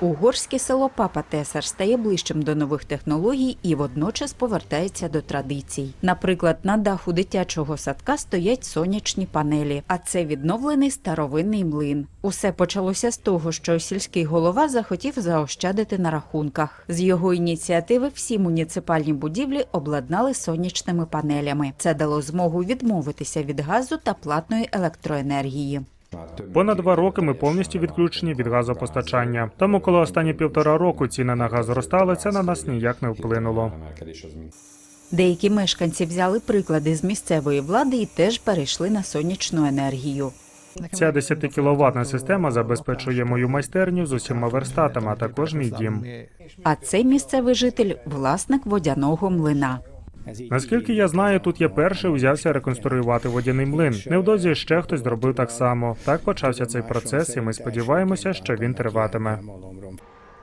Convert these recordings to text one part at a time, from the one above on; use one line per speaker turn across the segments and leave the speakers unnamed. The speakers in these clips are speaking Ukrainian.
Угорське село Папа Тесар стає ближчим до нових технологій і водночас повертається до традицій. Наприклад, на даху дитячого садка стоять сонячні панелі, а це відновлений старовинний млин. Усе почалося з того, що сільський голова захотів заощадити на рахунках. З його ініціативи всі муніципальні будівлі обладнали сонячними панелями. Це дало змогу відмовитися від газу та платної електроенергії.
Понад два роки ми повністю відключені від газопостачання. Тому, коли останні півтора року ціни на газ зростали, це на нас ніяк не вплинуло.
Деякі мешканці взяли приклади з місцевої влади і теж перейшли на сонячну енергію.
Ця 10 кіловатна система забезпечує мою майстерню з усіма верстатами, а також мій дім.
А цей місцевий житель власник водяного млина.
Наскільки я знаю, тут я перший узявся реконструювати водяний млин. Невдовзі ще хтось зробив так само. Так почався цей процес, і ми сподіваємося, що він триватиме.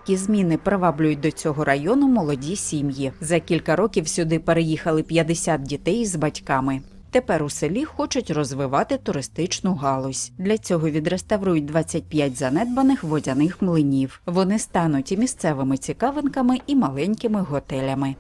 Ті зміни приваблюють до цього району молоді сім'ї. За кілька років сюди переїхали 50 дітей з батьками. Тепер у селі хочуть розвивати туристичну галузь. Для цього відреставрують 25 занедбаних водяних млинів. Вони стануть і місцевими цікавинками, і маленькими готелями.